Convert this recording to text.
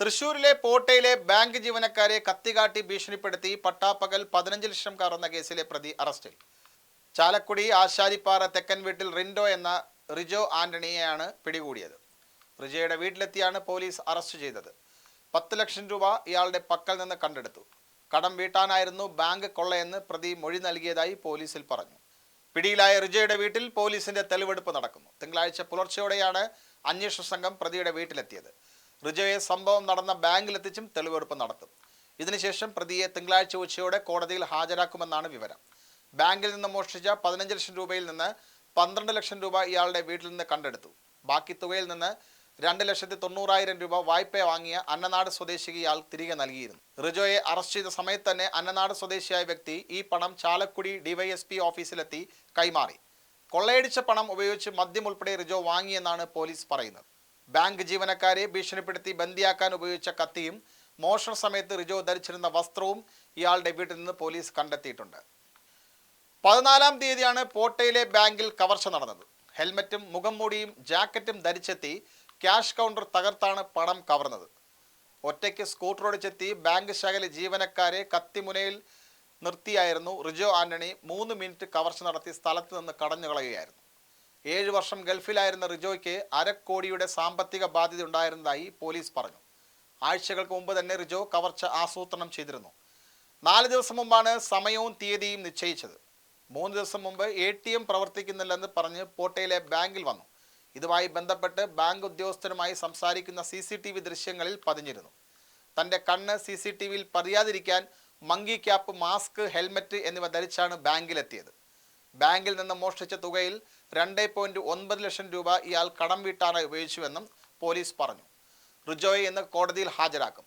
തൃശൂരിലെ പോട്ടയിലെ ബാങ്ക് ജീവനക്കാരെ കത്തികാട്ടി ഭീഷണിപ്പെടുത്തി പട്ടാപ്പകൽ പതിനഞ്ച് ലക്ഷം കറന്ന കേസിലെ പ്രതി അറസ്റ്റിൽ. ചാലക്കുടി ആശാരിപ്പാറ തെക്കൻ വീട്ടിൽ റിൻഡോ എന്ന റിജോ ആന്റണിയെയാണ് പിടികൂടിയത്. റിജോയുടെ വീട്ടിലെത്തിയാണ് പോലീസ് അറസ്റ്റ് ചെയ്തത്. പത്ത് ലക്ഷം രൂപ ഇയാളുടെ പക്കൽ നിന്ന് കണ്ടെടുത്തു. കടം വീട്ടാനായിരുന്നു ബാങ്ക് കൊള്ളയെന്ന് പ്രതി മൊഴി നൽകിയതായി പോലീസിൽ പറഞ്ഞു. പിടിയിലായ റിജയുടെ വീട്ടിൽ പോലീസിന്റെ തെളിവെടുപ്പ് നടക്കുന്നു. തിങ്കളാഴ്ച പുലർച്ചെയോടെയാണ് അന്വേഷണ സംഘം പ്രതിയുടെ വീട്ടിലെത്തിയത്. റിജോയെ സംഭവം നടന്ന ബാങ്കിലെത്തിച്ചും തെളിവെടുപ്പ് നടത്തും. ഇതിനുശേഷം പ്രതിയെ തിങ്കളാഴ്ച ഉച്ചയോടെ കോടതിയിൽ ഹാജരാക്കുമെന്നാണ് വിവരം. ബാങ്കിൽ നിന്ന് മോഷ്ടിച്ച പതിനഞ്ച് ലക്ഷം രൂപയിൽ നിന്ന് പന്ത്രണ്ട് ലക്ഷം രൂപ ഇയാളുടെ വീട്ടിൽ നിന്ന് കണ്ടെടുത്തു. ബാക്കി തുകയിൽ നിന്ന് രണ്ട് ലക്ഷത്തി തൊണ്ണൂറായിരം രൂപ വായ്പ വാങ്ങിയ അന്നനാട് സ്വദേശിക്ക് ഇയാൾ തിരികെ നൽകിയിരുന്നു. റിജോയെ അറസ്റ്റ് ചെയ്ത സമയത്ത് തന്നെ അന്നനാട് സ്വദേശിയായ വ്യക്തി ഈ പണം ചാലക്കുടി ഡിവൈഎസ്പി ഓഫീസിലെത്തി കൈമാറി. കൊള്ളയടിച്ച പണം ഉപയോഗിച്ച് മദ്യം ഉൾപ്പെടെ റിജോ വാങ്ങിയെന്നാണ് പോലീസ് പറയുന്നത്. ബാങ്ക് ജീവനക്കാരെ ഭീഷണിപ്പെടുത്തി ബന്ദിയാക്കാൻ ഉപയോഗിച്ച കത്തിയും മോഷണ സമയത്ത് റിജോ ധരിച്ചിരുന്ന വസ്ത്രവും ഇയാളുടെ വീട്ടിൽ നിന്ന് പോലീസ് കണ്ടെത്തിയിട്ടുണ്ട്. പതിനാലാം തീയതിയാണ് പോട്ടയിലെ ബാങ്കിൽ കവർച്ച നടന്നത്. ഹെൽമറ്റും മുഖം മൂടിയും ജാക്കറ്റും ധരിച്ചെത്തി ക്യാഷ് കൗണ്ടർ തകർത്താണ് പണം കവർന്നത്. ഒറ്റയ്ക്ക് സ്കൂട്ടർ ഓടിച്ചെത്തി ബാങ്ക് ശാഖയിലെ ജീവനക്കാരെ കത്തിമുനയിൽ നിർത്തിയായിരുന്നു റിജോ ആന്റണി മൂന്ന് മിനിറ്റ് കവർച്ച നടത്തി സ്ഥലത്ത് നിന്ന് കടഞ്ഞു കളയുകയായിരുന്നു ഏഴ് വർഷം ഗൾഫിലായിരുന്ന റിജോയ്ക്ക് അരക്കോടിയുടെ സാമ്പത്തിക ബാധ്യത ഉണ്ടായിരുന്നതായി പോലീസ് പറഞ്ഞു. ആഴ്ചകൾക്ക് മുമ്പ് തന്നെ റിജോ കവർച്ച ആസൂത്രണം ചെയ്തിരുന്നു. നാല് ദിവസം മുമ്പാണ് സമയവും തീയതിയും നിശ്ചയിച്ചത്. മൂന്ന് ദിവസം മുമ്പ് എ ടി എം പ്രവർത്തിക്കുന്നില്ലെന്ന് പറഞ്ഞ് പോട്ടയിലെ ബാങ്കിൽ വന്നു. ഇതുമായി ബന്ധപ്പെട്ട് ബാങ്ക് ഉദ്യോഗസ്ഥരുമായി സംസാരിക്കുന്ന സി സി ടി വി ദൃശ്യങ്ങളിൽ പതിഞ്ഞിരുന്നു. തന്റെ കണ്ണ് സി സി ടി വിയിൽ പതിയാതിരിക്കാൻ മങ്കി ക്യാപ്പ് മാസ്ക് ഹെൽമറ്റ് എന്നിവ ധരിച്ചാണ് ബാങ്കിലെത്തിയത്. ബാങ്കിൽ നിന്ന് മോഷ്ടിച്ച തുകയിൽ രണ്ട് പോയിന്റ് ഒൻപത് ലക്ഷം രൂപ ഇയാൾ കടം വീട്ടാനായി ഉപയോഗിച്ചുവെന്നും പോലീസ് പറഞ്ഞു. റിജോയെ ഇന്ന് കോടതിയിൽ ഹാജരാക്കും.